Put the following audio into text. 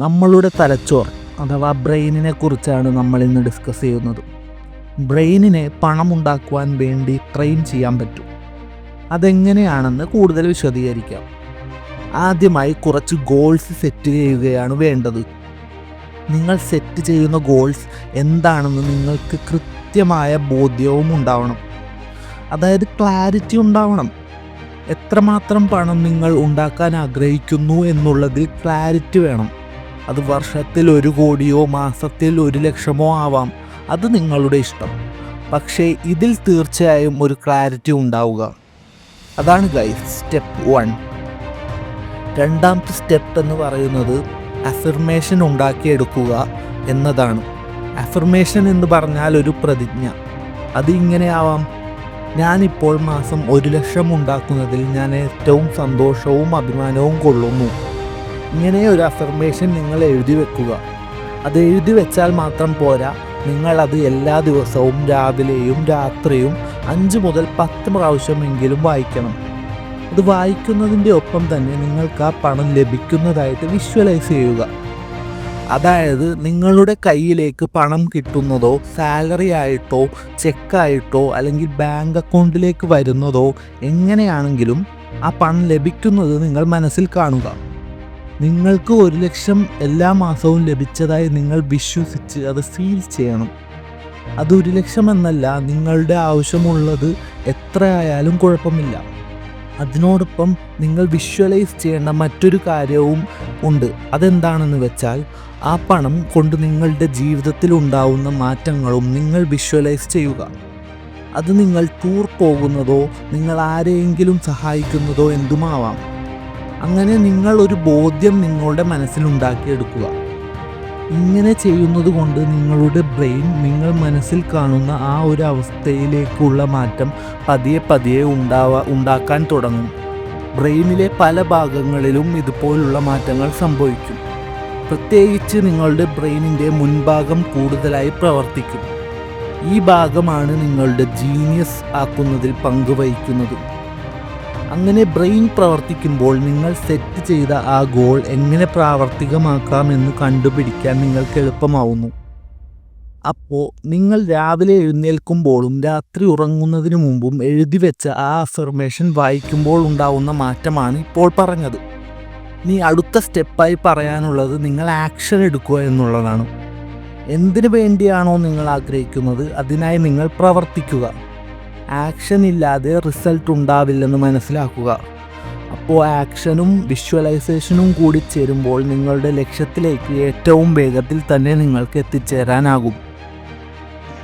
നമ്മളുടെ തലച്ചോർ അഥവാ ബ്രെയിനിനെ കുറിച്ചാണ് നമ്മൾ ഇന്ന് ഡിസ്കസ് ചെയ്യുന്നത്. ബ്രെയിനിനെ പണമുണ്ടാക്കുവാൻ വേണ്ടി ട്രെയിൻ ചെയ്യാൻ പറ്റും. അതെങ്ങനെയാണെന്ന് കൂടുതൽ വിശദീകരിക്കാം. ആദ്യമായി കുറച്ച് ഗോൾസ് സെറ്റ് ചെയ്യുകയാണ് വേണ്ടത്. നിങ്ങൾ സെറ്റ് ചെയ്യുന്ന ഗോൾസ് എന്താണെന്ന് നിങ്ങൾക്ക് കൃത്യമായ ബോധ്യവും ഉണ്ടാവണം. അതായത് ക്ലാരിറ്റി ഉണ്ടാവണം. എത്രമാത്രം പണം നിങ്ങൾ ഉണ്ടാക്കാൻ ആഗ്രഹിക്കുന്നു എന്നുള്ളതിൽ ക്ലാരിറ്റി വേണം. അത് വർഷത്തിൽ ഒരു കോടിയോ മാസത്തിൽ ഒരു ലക്ഷമോ ആവാം. അത് നിങ്ങളുടെ ഇഷ്ടം. പക്ഷേ ഇതിൽ തീർച്ചയായും ഒരു ക്ലാരിറ്റി ഉണ്ടാവുക. അതാണ് ഗൈസ് സ്റ്റെപ്പ് വൺ രണ്ടാമത്തെ സ്റ്റെപ്പ് എന്ന് പറയുന്നത് അഫർമേഷൻ ഉണ്ടാക്കിയെടുക്കുക എന്നതാണ്. അഫർമേഷൻ എന്ന് പറഞ്ഞാൽ ഒരു പ്രതിജ്ഞ. അത് ഇങ്ങനെയാവാം ഞാനിപ്പോൾ മാസം ഒരു ലക്ഷം ഉണ്ടാക്കുന്നതിൽ ഞാൻ ഏറ്റവും സന്തോഷവും അഭിമാനവും കൊള്ളുന്നു. ഇങ്ങനെ ഒരു അഫർമേഷൻ നിങ്ങൾ എഴുതി വെക്കുക. അത് എഴുതി വെച്ചാൽ മാത്രം പോരാ. നിങ്ങളത് എല്ലാ ദിവസവും രാവിലെയും രാത്രിയും അഞ്ച് മുതൽ പത്ത് പ്രാവശ്യമെങ്കിലും വായിക്കണം. അത് വായിക്കുന്നതിന്റെ ഒപ്പം തന്നെ നിങ്ങൾക്ക് ആ പണം ലഭിക്കുന്നതായിട്ട് വിഷ്വലൈസ് ചെയ്യുക. അതായത് നിങ്ങളുടെ കയ്യിലേക്ക് പണം കിട്ടുന്നതോ സാലറി ആയിട്ടോ ചെക്കായിട്ടോ അല്ലെങ്കിൽ ബാങ്ക് അക്കൗണ്ടിലേക്ക് വരുന്നതോ എങ്ങനെയാണെങ്കിലും ആ പണം ലഭിക്കുന്നത് നിങ്ങൾ മനസ്സിൽ കാണുക. നിങ്ങൾക്ക് ഒരു ലക്ഷം എല്ലാ മാസവും ലഭിച്ചതായി നിങ്ങൾ വിശ്വസിച്ച് അത് ഫീൽ ചെയ്യണം. അത് ഒരു ലക്ഷം എന്നല്ല നിങ്ങളുടെ ആവശ്യമുള്ളത് എത്ര ആയാലും കുഴപ്പമില്ല. അതിനോടൊപ്പം നിങ്ങൾ വിഷ്വലൈസ് ചെയ്യേണ്ട മറ്റൊരു കാര്യവും ഉണ്ട്. അതെന്താണെന്ന് വെച്ചാൽ ആ പണം കൊണ്ട് നിങ്ങളുടെ ജീവിതത്തിൽ ഉണ്ടാവുന്ന മാറ്റങ്ങളും നിങ്ങൾ വിഷ്വലൈസ് ചെയ്യുക. അത് നിങ്ങൾ ടൂർ പോകുന്നതോ നിങ്ങൾ ആരെയെങ്കിലും സഹായിക്കുന്നതോ എന്തുമാവാം. അങ്ങനെ നിങ്ങൾ ഒരു ബോധ്യം നിങ്ങളുടെ മനസ്സിലുണ്ടാക്കിയെടുക്കുക ഇങ്ങനെ ചെയ്യുന്നത് കൊണ്ട് നിങ്ങളുടെ ബ്രെയിൻ നിങ്ങൾ മനസ്സിൽ കാണുന്ന ആ ഒരു അവസ്ഥയിലേക്കുള്ള മാറ്റം പതിയെ പതിയെ ഉണ്ടാവാ ഉണ്ടാക്കാൻ തുടങ്ങും. ബ്രെയിനിലെ പല ഭാഗങ്ങളിലും ഇതുപോലുള്ള മാറ്റങ്ങൾ സംഭവിക്കും. പ്രത്യേകിച്ച് നിങ്ങളുടെ ബ്രെയിനിന്റെ മുൻഭാഗം കൂടുതലായി പ്രവർത്തിക്കും. ഈ ഭാഗമാണ് നിങ്ങളുടെ ജീനിയസ് ആക്കുന്നതിൽ പങ്കുവഹിക്കുന്നത്. അങ്ങനെ ബ്രെയിൻ പ്രവർത്തിക്കുമ്പോൾ നിങ്ങൾ സെറ്റ് ചെയ്ത ആ ഗോൾ എങ്ങനെ പ്രാവർത്തികമാക്കാമെന്ന് കണ്ടുപിടിക്കാൻ നിങ്ങൾക്ക് എളുപ്പമാവുന്നു. അപ്പോൾ നിങ്ങൾ രാവിലെ എഴുന്നേൽക്കുമ്പോഴും രാത്രി ഉറങ്ങുന്നതിന് മുമ്പും എഴുതി വെച്ച ആ അഫർമേഷൻ വായിക്കുമ്പോൾ ഉണ്ടാവുന്ന മാറ്റമാണ് ഇപ്പോൾ പറഞ്ഞത്. നീ അടുത്ത സ്റ്റെപ്പായി പറയാനുള്ളത് നിങ്ങൾ ആക്ഷൻ എടുക്കുക എന്നുള്ളതാണ്. എന്തിനു വേണ്ടിയാണോ നിങ്ങൾ ആഗ്രഹിക്കുന്നത്? അതിനായി നിങ്ങൾ പ്രവർത്തിക്കുക. ആക്ഷൻ ഇല്ലാതെ റിസൾട്ട് ഉണ്ടാവില്ലെന്ന് മനസ്സിലാക്കുക. അപ്പോൾ ആക്ഷനും വിഷ്വലൈസേഷനും കൂടി ചേരുമ്പോൾ നിങ്ങളുടെ ലക്ഷ്യത്തിലേക്ക് ഏറ്റവും വേഗത്തിൽ തന്നെ നിങ്ങൾക്ക് എത്തിച്ചേരാനാകും.